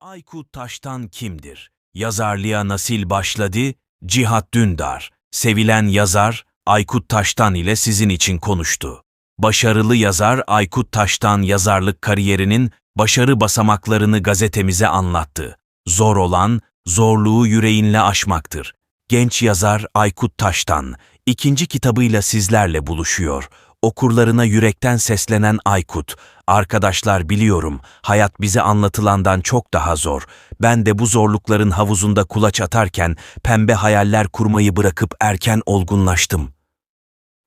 Aykut Taş'tan kimdir? Yazarlığa nasıl başladı? Cihat Dündar, sevilen yazar Aykut Taş'tan ile sizin için konuştu. Başarılı yazar Aykut Taş'tan yazarlık kariyerinin başarı basamaklarını gazetemize anlattı. Zor olan, zorluğu yüreğinle aşmaktır. Genç yazar Aykut Taş'tan ikinci kitabıyla sizlerle buluşuyor. Okurlarına yürekten seslenen Aykut, arkadaşlar biliyorum, hayat bize anlatılandan çok daha zor. Ben de bu zorlukların havuzunda kulaç atarken pembe hayaller kurmayı bırakıp erken olgunlaştım.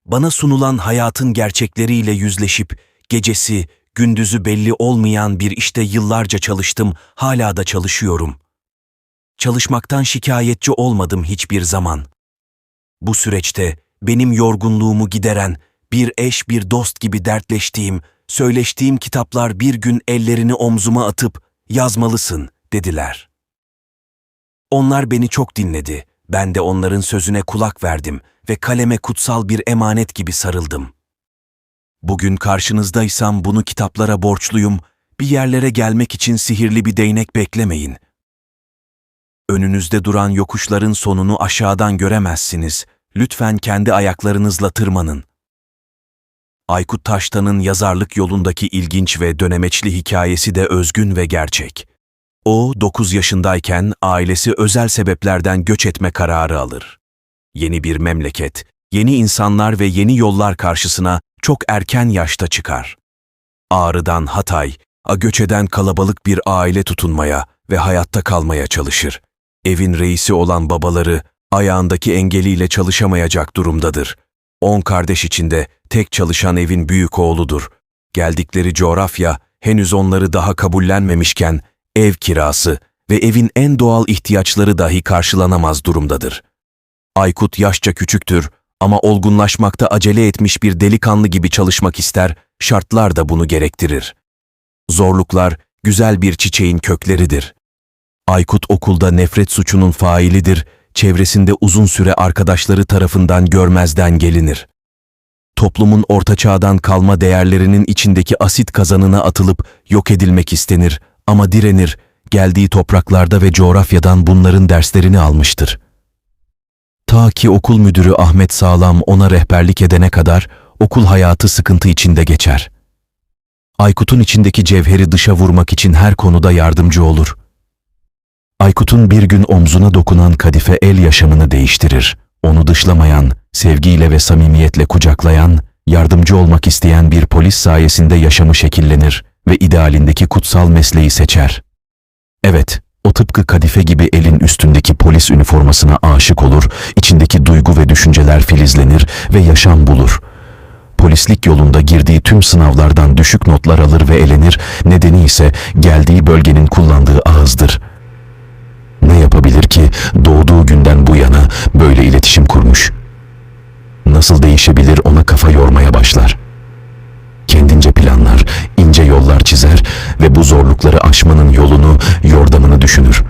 Bana sunulan hayatın gerçekleriyle yüzleşip gecesi, gündüzü belli olmayan bir işte yıllarca çalıştım, hala da çalışıyorum. Çalışmaktan şikayetçi olmadım hiçbir zaman. Bu süreçte benim yorgunluğumu gideren, bir eş bir dost gibi dertleştiğim, söyleştiğim kitaplar bir gün ellerini omzuma atıp yazmalısın dediler. Onlar beni çok dinledi. Ben de onların sözüne kulak verdim ve kaleme kutsal bir emanet gibi sarıldım. Bugün karşınızdaysam bunu kitaplara borçluyum. Bir yerlere gelmek için sihirli bir değnek beklemeyin. Önünüzde duran yokuşların sonunu aşağıdan göremezsiniz. Lütfen kendi ayaklarınızla tırmanın. Aykut Taştan'ın yazarlık yolundaki ilginç ve dönemeçli hikayesi de özgün ve gerçek. O, 9 yaşındayken ailesi özel sebeplerden göç etme kararı alır. Yeni bir memleket, yeni insanlar ve yeni yollar karşısına çok erken yaşta çıkar. Ağrı'dan Hatay, a göç eden kalabalık bir aile tutunmaya ve hayatta kalmaya çalışır. Evin reisi olan babaları ayağındaki engeliyle çalışamayacak durumdadır. On kardeş içinde tek çalışan evin büyük oğludur. Geldikleri coğrafya henüz onları daha kabullenmemişken ev kirası ve evin en doğal ihtiyaçları dahi karşılanamaz durumdadır. Aykut yaşça küçüktür ama olgunlaşmakta acele etmiş bir delikanlı gibi çalışmak ister, şartlar da bunu gerektirir. Zorluklar güzel bir çiçeğin kökleridir. Aykut okulda nefret suçunun failidir, çevresinde uzun süre arkadaşları tarafından görmezden gelinir. Toplumun orta çağdan kalma değerlerinin içindeki asit kazanına atılıp yok edilmek istenir ama direnir, geldiği topraklarda ve coğrafyadan bunların derslerini almıştır. Ta ki okul müdürü Ahmet Sağlam ona rehberlik edene kadar okul hayatı sıkıntı içinde geçer. Aykut'un içindeki cevheri dışa vurmak için her konuda yardımcı olur. Aykut'un bir gün omzuna dokunan kadife el yaşamını değiştirir. Onu dışlamayan, sevgiyle ve samimiyetle kucaklayan, yardımcı olmak isteyen bir polis sayesinde yaşamı şekillenir ve idealindeki kutsal mesleği seçer. Evet, o tıpkı kadife gibi elin üstündeki polis üniformasına aşık olur, içindeki duygu ve düşünceler filizlenir ve yaşam bulur. Polislik yolunda girdiği tüm sınavlardan düşük notlar alır ve elenir, nedeni ise geldiği bölgenin kullandığı ağızdır. Ne yapabilir ki doğduğu günden bu yana böyle iletişim kurmuş? Kafa yormaya başlar. Kendince planlar, ince yollar çizer ve bu zorlukları aşmanın yolunu, yordamını düşünür.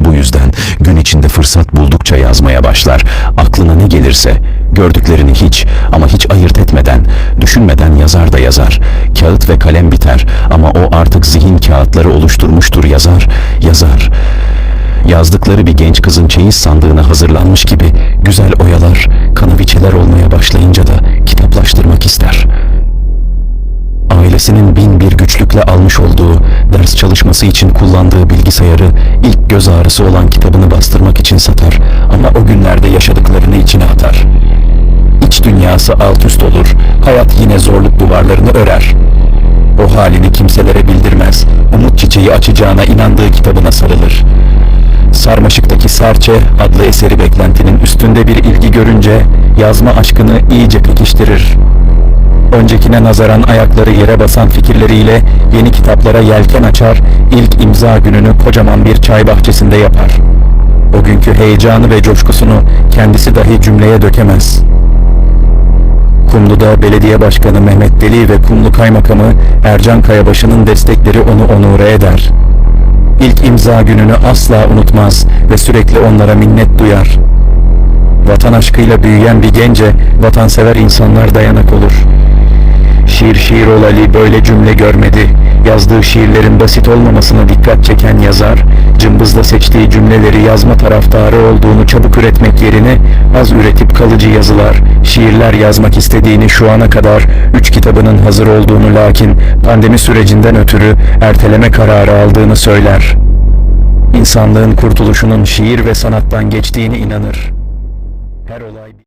Bu yüzden gün içinde fırsat buldukça yazmaya başlar. Aklına ne gelirse, gördüklerini hiç ama hiç ayırt etmeden, düşünmeden yazar da yazar. Kağıt ve kalem biter ama o artık zihin kağıtları oluşturmuştur yazar, yazar. Yazdıkları bir genç kızın çeyiz sandığına hazırlanmış gibi güzel oyalar, kanaviçeler olmaya başlayınca da kitaplaştırmak ister. Ailesinin bin bir güçlükle almış olduğu, ders çalışması için kullandığı bilgisayarı ilk göz ağrısı olan kitabını bastırmak için satar ama o günlerde yaşadıklarını içine atar. İç dünyası alt üst olur, hayat yine zorluk duvarlarını örer. O halini kimselere bildirmez, umut çiçeği açacağına inandığı kitabına sarılır. Sarmaşık'taki Serçe adlı eseri beklentinin üstünde bir ilgi görünce yazma aşkını iyice pekiştirir. Öncekine nazaran ayakları yere basan fikirleriyle yeni kitaplara yelken açar, ilk imza gününü kocaman bir çay bahçesinde yapar. O günkü heyecanı ve coşkusunu kendisi dahi cümleye dökemez. Kumlu'da belediye başkanı Mehmet Deli ve Kumlu kaymakamı Ercan Kayabaşı'nın destekleri onu onure eder. İlk imza gününü asla unutmaz ve sürekli onlara minnet duyar. Vatan aşkıyla büyüyen bir gence vatansever insanlar dayanak olur. Şiir şiir ol Ali böyle cümle görmedi. Yazdığı şiirlerin basit olmamasına dikkat çeken yazar, cımbızla seçtiği cümleleri yazma taraftarı olduğunu çabuk üretmek yerine az üretip kalıcı yazılar, şiirler yazmak istediğini şu ana kadar 3 kitabının hazır olduğunu lakin pandemi sürecinden ötürü erteleme kararı aldığını söyler. İnsanlığın kurtuluşunun şiir ve sanattan geçtiğini inanır.